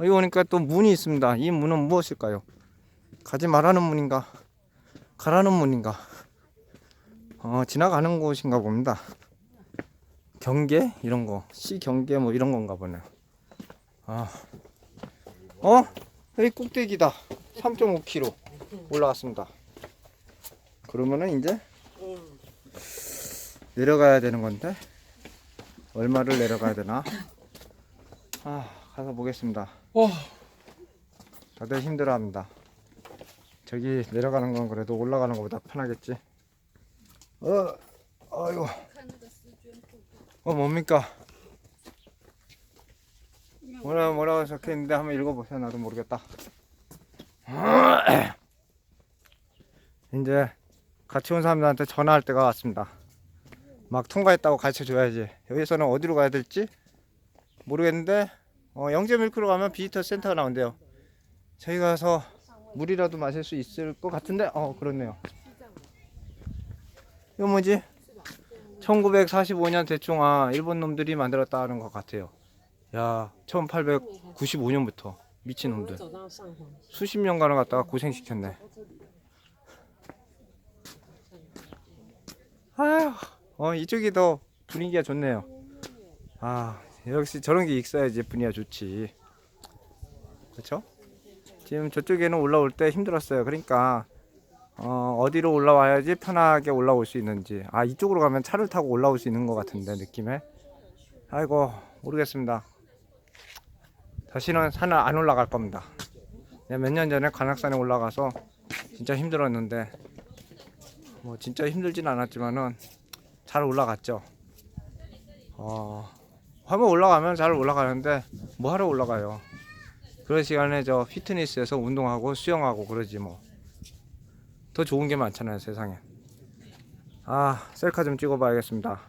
여기 오니까 또 문이 있습니다. 이 문은 무엇일까요? 가지 말라는 문인가? 가라는 문인가? 어, 지나가는 곳인가 봅니다. 경계? 이런 거. 시 경계 뭐 이런 건가 보네요. 아. 어? 여기 꼭대기다. 3.5km 올라왔습니다. 그러면은 이제 내려가야 되는 건데 얼마를 내려가야 되나? 아, 가서 보겠습니다. 와. 다들 힘들어합니다. 저기 내려가는 건 그래도 올라가는 것보다 편하겠지. 어, 아이고. 어 뭡니까? 뭐라 뭐라고 적혀 있는데 한번 읽어보세요. 나도 모르겠다. 이제 같이 온 사람들한테 전화할 때가 왔습니다. 막 통과했다고 가르쳐 줘야지. 여기서는 어디로 가야 될지 모르겠는데 어, 영재밀크로 가면 비지터 센터가 나온대요. 저희 가서 물이라도 마실 수 있을 것 같은데, 어, 그렇네요. 이거 뭐지? 1945년 대충, 아, 일본 놈들이 만들었다는 것 같아요. 야, 1895년부터. 미친놈들. 수십 년간을 갔다가 고생시켰네. 아휴, 어, 이쪽이 더 분위기가 좋네요. 아, 역시 저런 게 있어야지 분위기가 좋지. 그렇죠? 지금 저쪽에는 올라올 때 힘들었어요. 그러니까 어, 어디로 올라와야지 편하게 올라올 수 있는지. 아 이쪽으로 가면 차를 타고 올라올 수 있는 것 같은데 느낌에. 아이고 모르겠습니다. 다시는 산을 안 올라갈 겁니다. 몇 년 전에 관악산에 올라가서 진짜 힘들었는데 뭐 진짜 힘들진 않았지만은 잘 올라갔죠. 어, 한번 올라가면 잘 올라가는데 뭐 하러 올라가요? 그런 시간에 저 피트니스에서 운동하고 수영하고 그러지 뭐. 더 좋은 게 많잖아요 세상에. 아 셀카 좀 찍어 봐야겠습니다.